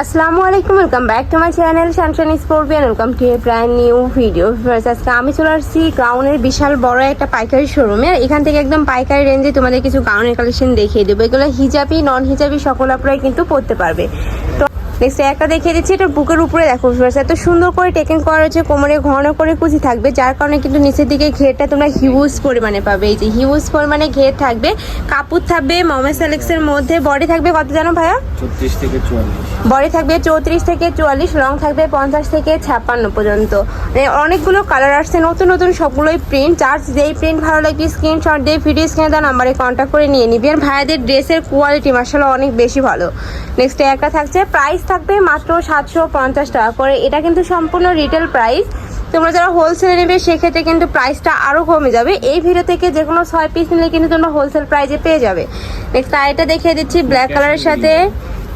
আসসালামু আলাইকুম welcome back to my channel শানশান স্পোর্টিয়ান welcome to a brand new video আজকে আমি চলে আসছি গাউনের বিশাল বড় একটা পাইকারি শোরুমে এখান থেকে একদম পাইকারি রেঞ্জে তোমাদের কিছু গাউনের কালেকশন দেখিয়ে দেবো। এগুলো হিজাবি নন হিজাবি সকল আপনারাই কিন্তু পড়তে পারবে। নেক্সট একটা দেখিয়ে দিচ্ছি এটা বুকের উপরে দেখো ভিউয়ার্স এত সুন্দর করে টেকিং করা হয়েছে কোমরে ঘন করে কুচি থাকবে যার কারণে কিন্তু নিচের দিকে ঘেরটা তোমরা হিউজ পরিমাণে পাবে। এই যে হিউজ পরিমাণে ঘের থাকবে কাপড় থাকবে মমে সেলেক্সের মধ্যে বডি থাকবে কত জানো ভাইয়া? ছত্রিশ থেকে চুয়াল্লিশ। বডি থাকবে চৌত্রিশ থেকে চুয়াল্লিশ রং থাকবে পঞ্চাশ থেকে ছাপ্পান্ন পর্যন্ত। অনেকগুলো কালার আসছে নতুন নতুন সবগুলোই প্রিন্ট যার যেই প্রিন্ট ভালো লাগবে স্ক্রিনশট দিয়ে ভিডিও স্ক্রিনে দেওয়া নাম্বারে কন্ট্যাক্ট করে নিয়ে নিবি। আর ভাইয়াদের ড্রেসের কোয়ালিটি মার্শাল অনেক বেশি ভালো। নেক্সট একটা থাকছে প্রাইস থাকবে মাত্র সাতশো পঞ্চাশ টাকা। করে এটা কিন্তু সম্পূর্ণ রিটেল প্রাইস তোমরা যারা হোলসেলে নেবে, সেক্ষেত্রে কিন্তু প্রাইসটা আরও কমে যাবে। এই ভিডিও থেকে যে কোনো ছয় পিস নিলে কিন্তু তোমরা হোলসেল প্রাইসে পেয়ে যাবে। নেক্সট আরেকটা দেখিয়ে দিচ্ছি ব্ল্যাক কালারের সাথে।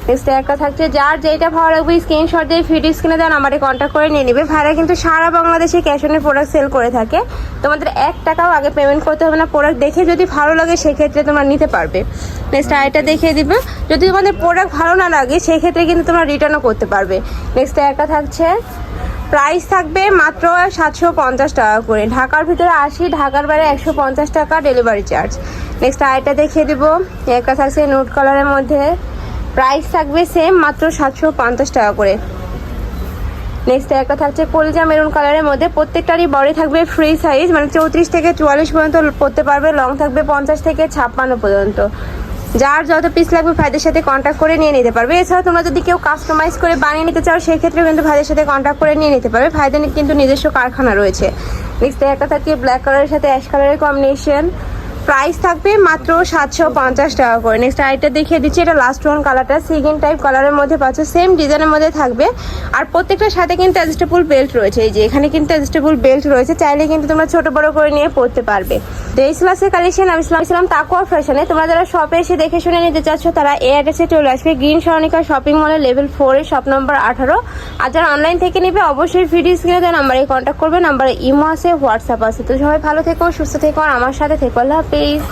নেক্সট একটা থাকছে। যার যেটা ভালো লাগবে স্ক্রিনশট দিয়ে ভিডিও স্ক্রিনে দেন আমাদের কন্ট্যাক্ট করে নিয়ে নেবে। ভাইরা কিন্তু সারা বাংলাদেশে ক্যাশ অনের প্রোডাক্ট সেল করে থাকে। তোমাদের এক টাকাও আগে পেমেন্ট করতে হবে না। প্রোডাক্ট দেখে যদি ভালো লাগে, সেক্ষেত্রে তোমরা নিতে পারবে। নেক্সট আইটা দেখিয়ে দিবে। যদি তোমাদের প্রোডাক্ট ভালো না লাগে, সেক্ষেত্রে কিন্তু তোমরা রিটার্নও করতে পারবে। নেক্সট একটা থাকছে। প্রাইস থাকবে মাত্র সাতশো পঞ্চাশ টাকা করে। ঢাকার ভিতরে আশি ঢাকার বাইরে একশো পঞ্চাশ টাকা ডেলিভারি চার্জ নেক্সট আইটা দেখিয়ে দেবো। একটা থাকছে নোট কালারের মধ্যে। প্রাইস থাকবে সেম মাত্র সাতশো পঞ্চাশ টাকা করে। নেক্সট একটা থাকছে কলজা মেরুন কালারের মধ্যে প্রত্যেকটারই বডি থাকবে ফ্রি সাইজ মানে চৌত্রিশ থেকে চুয়াল্লিশ পর্যন্ত পড়তে পারবে লং থাকবে পঞ্চাশ থেকে ছাপ্পান্ন পর্যন্ত। যার যত পিস লাগবে ভাইদের সাথে কন্ট্যাক্ট করে নিয়ে নিতে পারবে। এছাড়া তোমরা যদি কেউ কাস্টমাইজ করে বানিয়ে নিতে চাও সেক্ষেত্রে কিন্তু ভাইদের সাথে কন্ট্যাক্ট করে নিয়ে নিতে পারবে। ভাইদের কিন্তু নিজস্ব কারখানা রয়েছে। নেক্সট একটা থাকছে ব্ল্যাক কালারের সাথে অ্যাশ কালারের কম্বিনেশন প্রাইস থাকবে মাত্র সাতশো পঞ্চাশ টাকা করে। নেক্সট আইটা দেখিয়ে দিচ্ছি, এটা লাস্ট ওয়ান কালারটা সিগিন টাইপ কালারের মধ্যে পাচ্ছ সেম ডিজাইনের মধ্যে থাকবে। আর প্রত্যেকটার সাথে কিন্তু অ্যাডজাস্টেবল বেল্ট রয়েছে। এই যে এখানে কিন্তু অ্যাডজাস্টেবল বেল্ট রয়েছে, চাইলে কিন্তু তোমরা ছোট বড় করে নিয়ে পড়তে পারবে। এই ক্লাসের কালেকশন আমি ইসলাম তাকুয়া ফ্যাশনে তোমরা যারা শপে এসে দেখে শুনে নিতে চাচ্ছ, তারা এই অ্যাড্রেসে চলে আসবে। গ্রিন সরণিকা শপিং মলের লেভেল ফোরে শপ নম্বর আঠারো। আর যারা অনলাইন থেকে নেবে, অবশ্যই ফ্রি স্ক্রিনে দেওয়া নাম্বারে কন্ট্যাক্ট করবে নাম্বারে ইমো আছে হোয়াটসঅ্যাপ আছে। তো সবাই ভালো থেকো, সুস্থ থেকো, আর আমার সাথে থেকো। আল্লাহ হাফিজ।